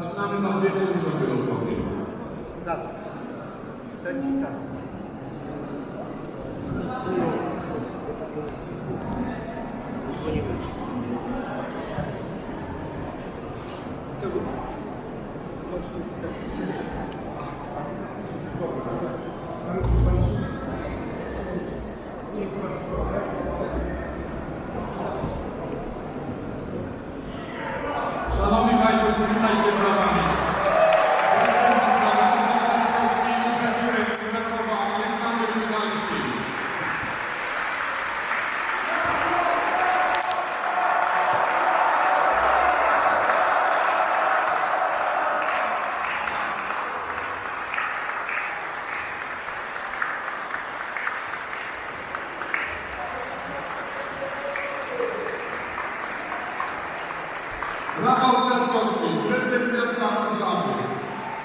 Zaczynamy za 2-3 minuty dosłownie. Gaz. Trzeci gaz. Szanowni Państwo, przywitajcie brawami. Prezydent Warszawy, Krzysztof Trzaskowski i prezydent Krakowa Aleksander Miszalski. Rafał Trzaskowski, prezydent miasta Warszawy.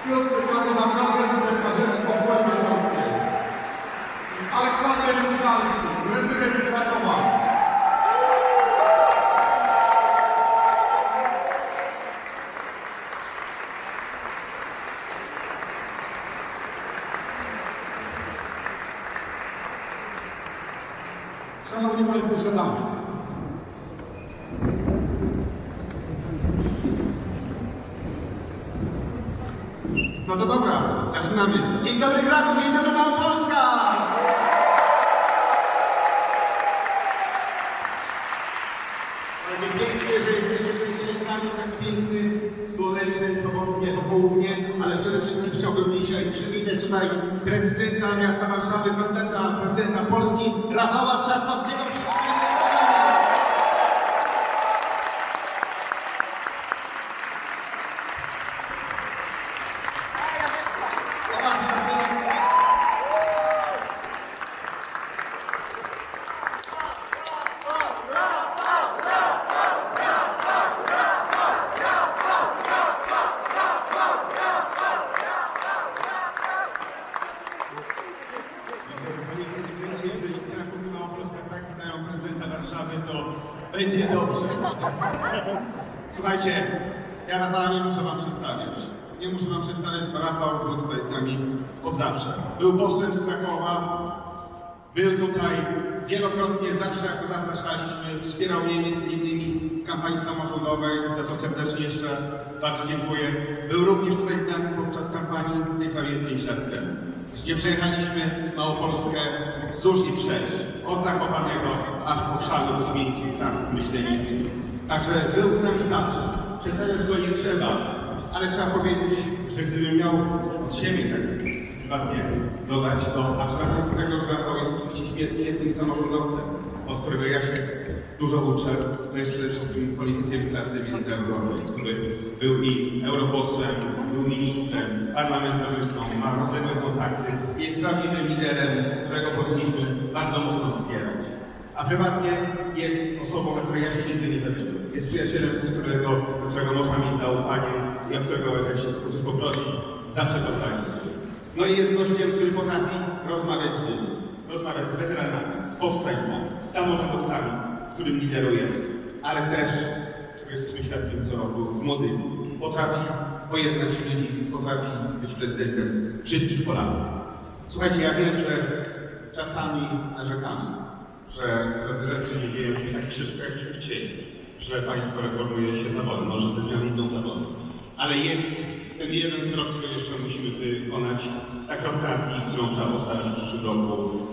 Piotr Władysław, prezydentka Rzeczypospolitej Polskiej. Aleksander Miszalski, prezydent Krakowa. Szanowni Państwo, siadamy. No to dobra, zaczynamy. Dzień dobry Kraków, dzień dobry Małopolska! Będzie pięknie, że jesteście tutaj dzisiaj z nami tak piękny, słoneczny, sobotnie popołudnie, ale przede wszystkim chciałbym dzisiaj przywitać tutaj prezydenta miasta Warszawy, kandydata prezydenta Polski, Rafała Trzaskowskiego. Przywitajcie! Panie prezydencie, jeżeli Kraków i Małopolska tak witają prezydenta Warszawy, to będzie dobrze. Słuchajcie, ja Rafała nie muszę wam przedstawiać. Nie muszę wam przedstawiać, bo Rafał był tutaj z nami od zawsze. Był posłem z Krakowa, był tutaj wielokrotnie, zawsze jak go zapraszaliśmy, wspierał mnie między innymi w kampanii samorządowej, za co serdecznie jeszcze raz bardzo dziękuję. Był również tutaj z nami podczas kampanii tej prawie 5 lat temu, gdzie przejechaliśmy Małopolskę wzdłuż i wszerz, od Zakopanego aż po Chrzanów, Zmięci, Kraków, Myślenicy. Także był z nami zawsze. Przedstawiać go nie trzeba, ale trzeba powiedzieć, że gdybym miał od siebie tak prywatnie dodać, to abstrahując od tego, że Rafał jest oczywiście świet- świetnym samorządowcem, od którego ja się dużo uczę, to jest przede wszystkim politykiem klasy międzynarodowej, który był i europosłem, był ministrem, parlamentarzystą, ma rozległe kontakty, jest prawdziwym liderem, którego powinniśmy bardzo mocno wspierać. A prywatnie jest osobą, na której ja się nigdy nie zawiodłem. Jest przyjacielem, którego, do którego można mieć zaufanie i o którego jak się o coś poprosi, zawsze zrealizuje. No i jest gościem, który potrafi rozmawiać z ludźmi, rozmawiać z weteranami, z powstańcami, samorządowcami, którym lideruje, ale też, czego jesteśmy świadkiem co roku, z młodymi. Potrafi pojednać ludzi, potrafi być prezydentem wszystkich Polaków. Słuchajcie, ja wiem, że czasami narzekamy, że rzeczy nie dzieją się tak szybko, jakbyśmy chcieli, że państwo reformuje się zawodem, może te zmiany idą zawodem. Ale jest ten jeden krok, który jeszcze musimy wykonać, ta kropka którą trzeba postawić w przyszłym roku.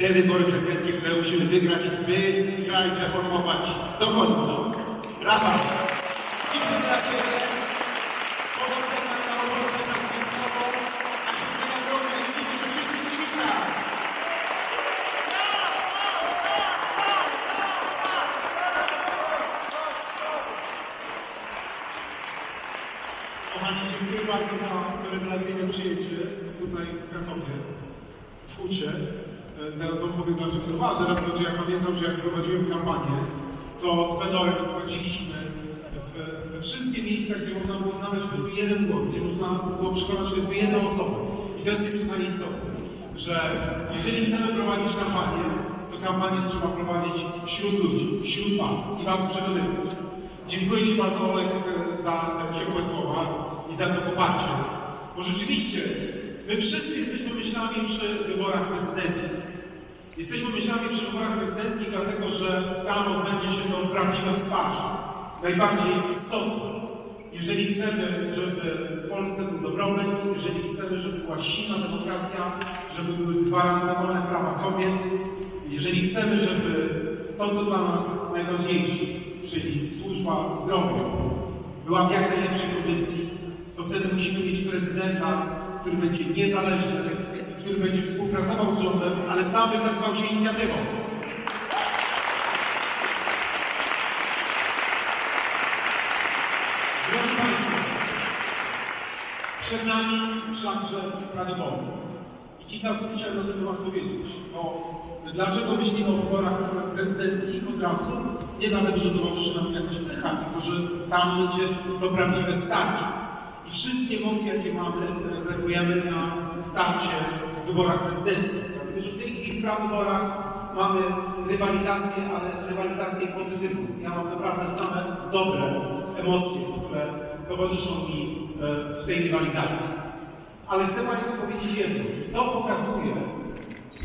Te wybory prezydenckie, które musimy wygrać, by kraj zreformować do końca. Rafał, liczę na Ciebie. Powodzenia dla Opolski tak przed Tobą, a świetne nagrody widzimy się wszystkich kibicach. Kochani, dziękuję bardzo za to rewelacyjne przyjęcie tutaj w Krakowie, w Hucie. E, Zaraz Wam ważne, dlatego że ja pamiętam, że jak prowadziłem kampanię, to z Fedorem chodziliśmy w, we wszystkie miejsca, gdzie można było znaleźć choćby jeden głos, gdzie można było przekonać choćby jedną osobę. I to jest niesłychanie istotne, że jeżeli chcemy prowadzić kampanię, to kampanię trzeba prowadzić wśród ludzi, wśród Was i Was przekonywać. Dziękuję Ci bardzo, Olek, za te ciepłe słowa i za to poparcie. Bo rzeczywiście, my wszyscy jesteśmy myślami przy wyborach prezydenckich. Jesteśmy myślami przy wyborach prezydenckich, dlatego że tam odbędzie się to prawdziwe wsparcie. Najbardziej istotne. Jeżeli chcemy, żeby w Polsce był dobrobyt, jeżeli chcemy, żeby była silna demokracja, żeby były gwarantowane prawa kobiet, jeżeli chcemy, żeby to, co dla nas najważniejsze, czyli służba zdrowia, była w jak najlepszej kondycji, to wtedy musimy mieć prezydenta, który będzie niezależny który będzie współpracował z rządem, ale sam wykazywał się inicjatywą. Drodzy Państwo, przed nami wszakże prawybory. I kilka słów chciałem na ten temat powiedzieć. Bo dlaczego myślimy o wyborach prezydenckich od razu? Nie dlatego, że towarzyszy nam jakaś pycha, tylko że tam będzie to prawdziwe starcie. I wszystkie emocje, jakie mamy, rezerwujemy na starcie wyborach prezydenckich. Dlatego, że w tej chwili w prawyborach mamy rywalizację, ale rywalizację pozytywną. Ja mam naprawdę same dobre emocje, które towarzyszą mi e, w tej rywalizacji. Ale chcę Państwu powiedzieć jedno. To pokazuje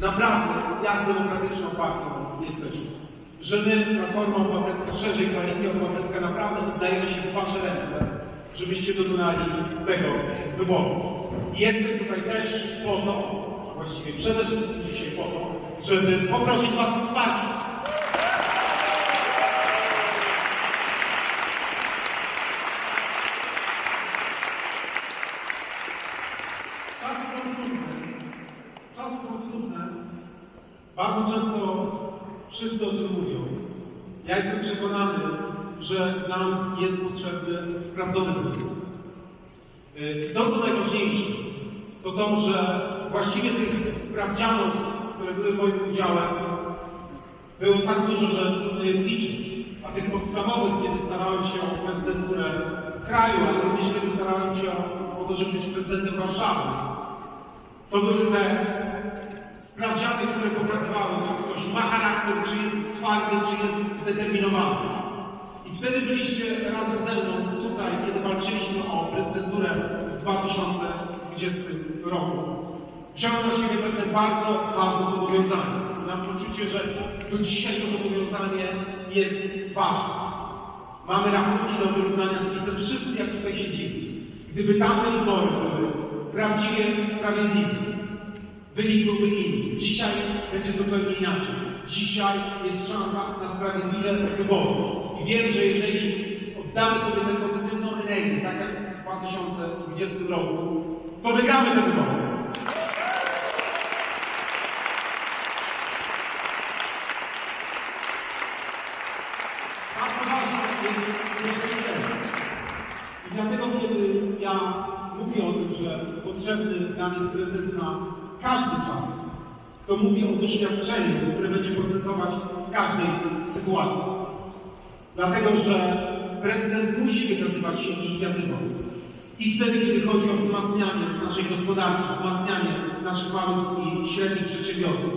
naprawdę, jak demokratyczną partią jesteśmy. Że my, Platforma Obywatelska, szerzej Koalicja Obywatelska, naprawdę oddajemy się w Wasze ręce, żebyście dokonali tego wyboru. Jestem tutaj też po to, właściwie przede wszystkim dzisiaj po to, żeby poprosić Was o wsparcie. Czasy są trudne. Czasy są trudne. Bardzo często wszyscy o tym mówią. Ja jestem przekonany, że nam jest potrzebny sprawdzony prezydent. I to, co najważniejsze, to to, że właściwie tych sprawdzianów, które były moim udziałem, było tak dużo, że trudno je zliczyć. A tych podstawowych, kiedy starałem się o prezydenturę kraju, ale również kiedy starałem się o, to, żeby być prezydentem Warszawy, to były te sprawdziany, które pokazywały, czy ktoś ma charakter, czy jest twardy, czy jest zdeterminowany. I wtedy byliście razem ze mną tutaj, kiedy walczyliśmy o prezydenturę w 2020 roku. Wziąłem na siebie pewne bardzo ważne zobowiązanie. Mam poczucie, że do dzisiaj to zobowiązanie jest ważne. Mamy rachunki do wyrównania z PiSem, wszyscy jak tutaj siedzimy. Gdyby tamte wybory były prawdziwie sprawiedliwe, wynik byłby inny. Dzisiaj będzie zupełnie inaczej. Dzisiaj jest szansa na sprawiedliwe wybory. I wiem, że jeżeli oddamy sobie tę pozytywną energię, tak jak w 2020 roku, to wygramy te wybory. Bardzo ważne jest myślenie. I dlatego, kiedy ja mówię o tym, że potrzebny nam jest prezydent na każdy czas, to mówię o doświadczeniu, które będzie procentować w każdej sytuacji. Dlatego, że prezydent musi wykazywać się inicjatywą. I wtedy, kiedy chodzi o wzmacnianie naszej gospodarki, wzmacnianie naszych małych i średnich przedsiębiorców.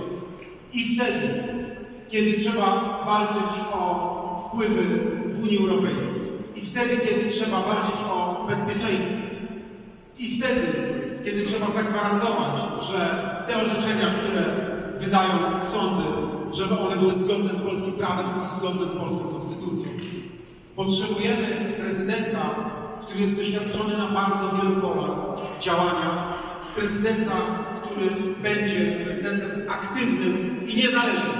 I wtedy, kiedy trzeba walczyć o wpływy w Unii Europejskiej. I wtedy, kiedy trzeba walczyć o bezpieczeństwo. I wtedy, kiedy trzeba zagwarantować, że te orzeczenia, które wydają sądy, żeby one były zgodne z polskim prawem i zgodne z polską konstytucją. Potrzebujemy prezydenta, który jest doświadczony na bardzo wielu polach działania. Prezydenta, który będzie prezydentem aktywnym i niezależnym.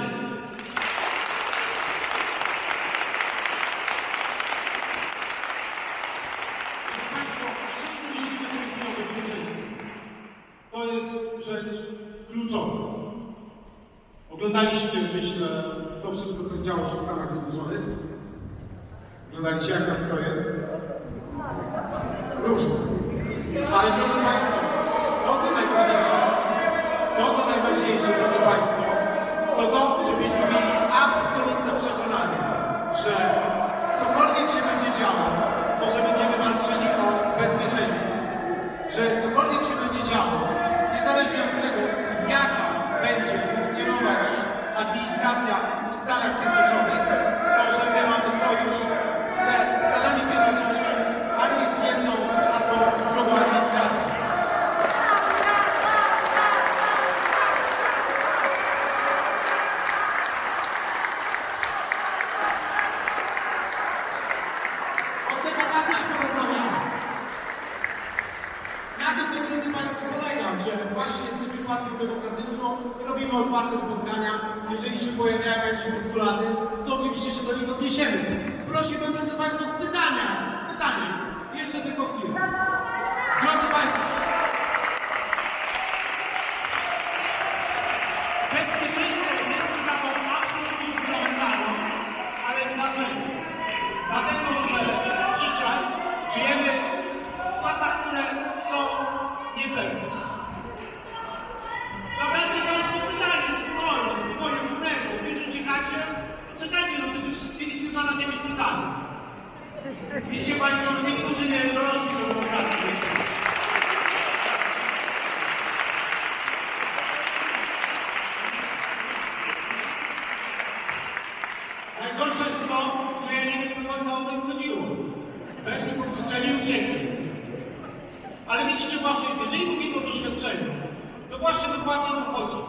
Proszę Państwa, wszyscy myślimy w tej chwili o bezpieczeństwie. To jest rzecz kluczowa. Oglądaliście, myślę, to wszystko, co działo się w Stanach Zjednoczonych. Oglądaliście, jak nastroje? Różne. Ale drodzy Państwo, to co najważniejsze, to co najważniejsze, drodzy Państwo, to to, żebyśmy mieli absolutne przekonanie, że cokolwiek się będzie działo, to że będziemy walczyli o bezpieczeństwo. Że cokolwiek się będzie działo, niezależnie od tego, jaka będzie funkcjonować administracja w Stanach Zjednoczonych, to że my mamy sojusz ze też porozmawiamy. Na tym to, drodzy Państwo, polega, że właśnie jesteśmy partią demokratyczną i robimy otwarte spotkania. Jeżeli się pojawiają jakieś postulaty, to oczywiście się do nich odniesiemy. Prosiłbym, drodzy Państwo, w pytaniach, pytania. Jeszcze tylko chwilę. Drodzy Państwo, Bezpieczeństwo jest sprawą absolutnie fundamentalną, ale dlaczego? Dlatego, że dzisiaj żyjemy w czasach, które są niepewne. Zadajcie Państwo pytanie spokojnie, spokojnie, bez nerwów. Już uciekacie? To czekajcie, no przecież chcieliście zadać jakieś pytanie. Widzicie Państwo, no niektórzy nie dorośli do demokracji. niestety. Najgorsze jest to, że ja nie wiem do końca o co im chodziło. Weszli po krzyczeniu i uciekli. Ale widzicie właśnie, jeżeli mówimy o doświadczeniu, to właśnie dokładnie o to chodzi.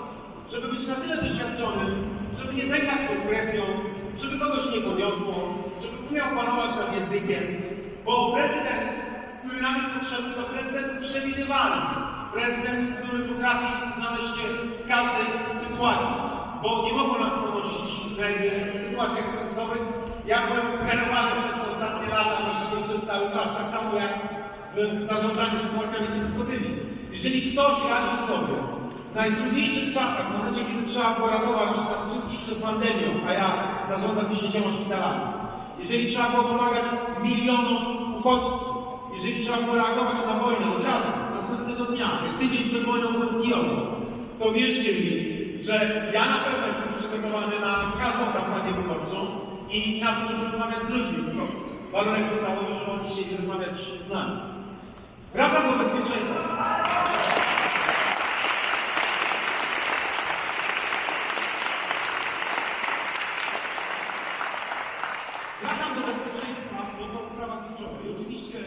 Żeby być na tyle doświadczonym, żeby nie pękać pod presją, żeby kogoś nie poniosło, żeby umiał panować nad językiem. Bo prezydent, który nam jest potrzebny, to prezydent przewidywalny. Prezydent, który potrafi znaleźć się w każdej sytuacji. Bo nie mogą nas ponosić nerwy w sytuacjach kryzysowych. Ja byłem trenowany przez te ostatnie lata, właściwie przez cały czas, tak samo jak w zarządzaniu sytuacjami kryzysowymi. Jeżeli ktoś radzi sobie w najtrudniejszych czasach, w momencie, kiedy trzeba było ratować nas wszystkich przed pandemią, a ja zarządzam 10 szpitalami, jeżeli trzeba było pomagać milionom uchodźców, jeżeli trzeba było reagować na wojnę od razu, następnego dnia, tydzień przed wojną byłem w Kijowie, to wierzcie mi, że ja na pewno jestem przygotowany na każdą kampanię wyborczą i na to, żeby rozmawiać z ludźmi. Warunek podstawowy, żeby oni chcieli rozmawiać z nami. Wracam do bezpieczeństwa. Wracam do bezpieczeństwa, bo to sprawa kluczowa. I oczywiście,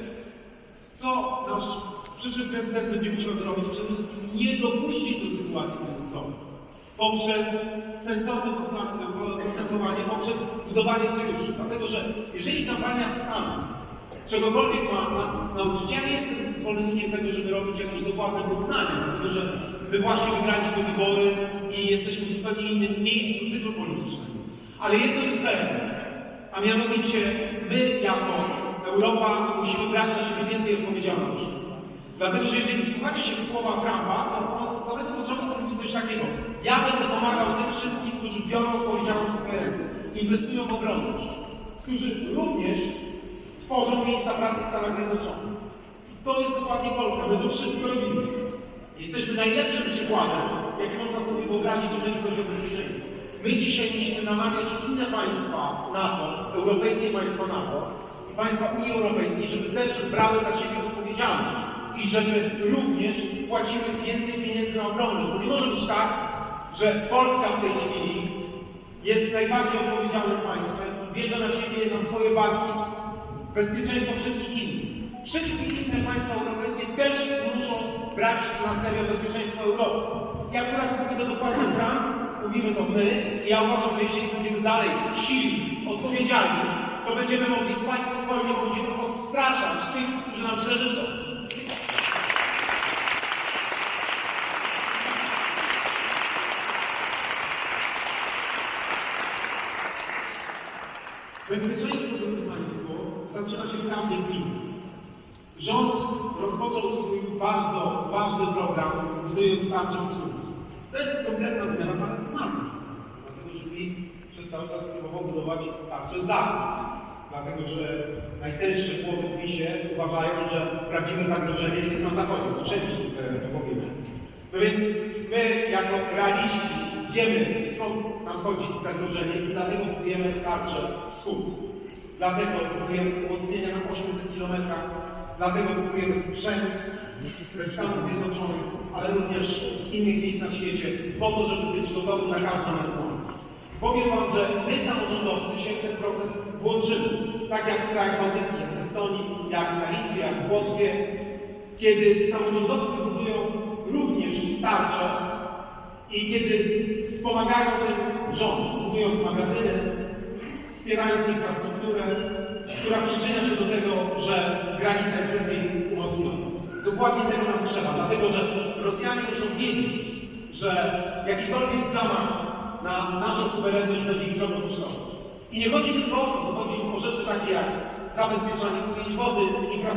co nasz przyszły prezydent będzie musiał zrobić? Przede wszystkim nie dopuścić do sytuacji kryzysowej. Poprzez sensowne postępowanie, poprzez budowanie sojuszy. Dlatego, że jeżeli kampania w Stanach czegokolwiek ma nas nauczyć, ja nie jestem zwolennikiem tego, żeby robić jakieś dokładne porównania, dlatego że my właśnie wygraliśmy wybory i jesteśmy w zupełnie innym miejscu cyklu politycznego. Ale jedno jest pewne, a mianowicie my jako Europa musimy brać na siebie więcej odpowiedzialności. Dlatego, że jeżeli słuchacie się słowa Trumpa, to on takiego. Ja będę pomagał tym wszystkim, którzy biorą odpowiedzialność w swoje ręce, inwestują w obronność, którzy również tworzą miejsca pracy w Stanach Zjednoczonych. I to jest dokładnie Polska. My to wszystko robimy. Jesteśmy najlepszym przykładem, jaki można sobie wyobrazić, jeżeli chodzi o bezpieczeństwo. My dzisiaj musimy namawiać inne państwa NATO, europejskie państwa NATO i państwa Unii Europejskiej, żeby też brały za siebie odpowiedzialność i żeby również płaciły więcej pieniędzy na obronność. Bo nie może być tak, że Polska w tej chwili jest najbardziej odpowiedzialnym państwem i bierze na siebie na swoje barki bezpieczeństwo wszystkich innych. Wszystkie inne państwa europejskie też muszą brać na serio bezpieczeństwo Europy. I akurat mówi to dokładnie Trump, mówimy to my i ja uważam, że jeżeli będziemy dalej silni, odpowiedzialni, to będziemy mogli spać spokojnie, bo będziemy odstraszać tych, którzy nam źle życzą. Bezpieczeństwo, drodzy Państwo, zaczyna się w każdej gminie. Rząd rozpoczął swój bardzo ważny program, budując tarczę wschód. To jest kompletna zmiana paradygmatu, dlatego że PiS przez cały czas próbował budować tarczę zachód. Dlatego, że najtęższe głowy w PiSie uważają, że prawdziwe zagrożenie jest na zachodzie. Słyszeliście te wypowiedzi. No więc my, jako realiści, wiemy skąd nadchodzi zagrożenie i dlatego budujemy tarczę wschód. Dlatego budujemy umocnienia na 800 km, dlatego kupujemy sprzęt ze Stanów Zjednoczonych, ale również z innych miejsc na świecie, po to, żeby być gotowym na każdą ewentualność. Powiem Wam, że my samorządowcy się w ten proces włączymy, tak jak w krajach bałtyckich, w Estonii, jak na Litwie, jak w Łotwie, kiedy samorządowcy budują również tarcze i kiedy wspomagają tym rząd, budując magazyny, wspierając infrastrukturę, która przyczynia się do tego, że granica jest lepiej umocniona. Dokładnie tego nam trzeba, dlatego że Rosjanie muszą wiedzieć, że jakikolwiek zamach na naszą suwerenność będzie ich drogo kosztował. I nie chodzi tylko o to, to chodzi o rzeczy takie jak zabezpieczanie ujęć wody, infrastruktury,